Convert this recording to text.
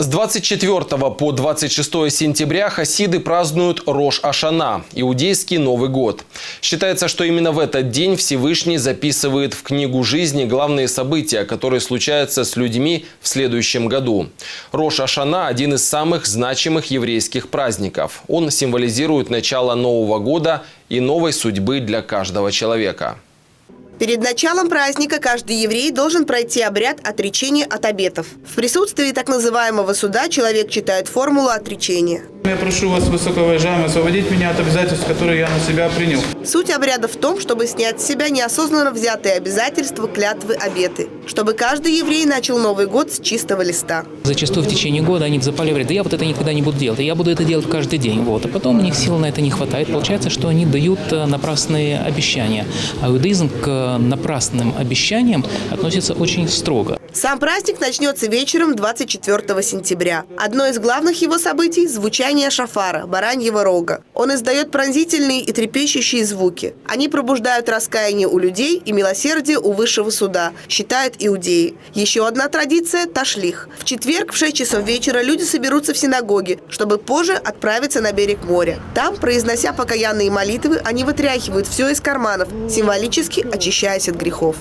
С 24 по 26 сентября хасиды празднуют Рош Ашана – иудейский Новый год. Считается, что именно в этот день Всевышний записывает в книгу жизни главные события, которые случаются с людьми в следующем году. Рош Ашана – один из самых значимых еврейских праздников. Он символизирует начало Нового года и новой судьбы для каждого человека. Перед началом праздника каждый еврей должен пройти обряд отречения от обетов. В присутствии так называемого суда человек читает формулу отречения. Я прошу вас, высокоуважаемый, освободить меня от обязательств, которые я на себя принял. Суть обряда в том, чтобы снять с себя неосознанно взятые обязательства, клятвы, обеты. Чтобы каждый еврей начал Новый год с чистого листа. Зачастую в течение года они запали, говорят, да я вот это никогда не буду делать, и я буду это делать каждый день. Вот. А потом у них сил на это не хватает. Получается, что они дают э, напрасные обещания. А иудаизм к напрасным обещаниям относится очень строго. Сам праздник начнется вечером 24 сентября. Одно из главных его событий – звучание шафара, бараньего рога. Он издает пронзительные и трепещущие звуки. Они пробуждают раскаяние у людей и милосердие у высшего суда, считают иудеи. Еще одна традиция – ташлих. В четверг в 6 часов вечера люди соберутся в синагоге, чтобы позже отправиться на берег моря. Там, произнося покаянные молитвы, они вытряхивают все из карманов, символически очищаясь от грехов.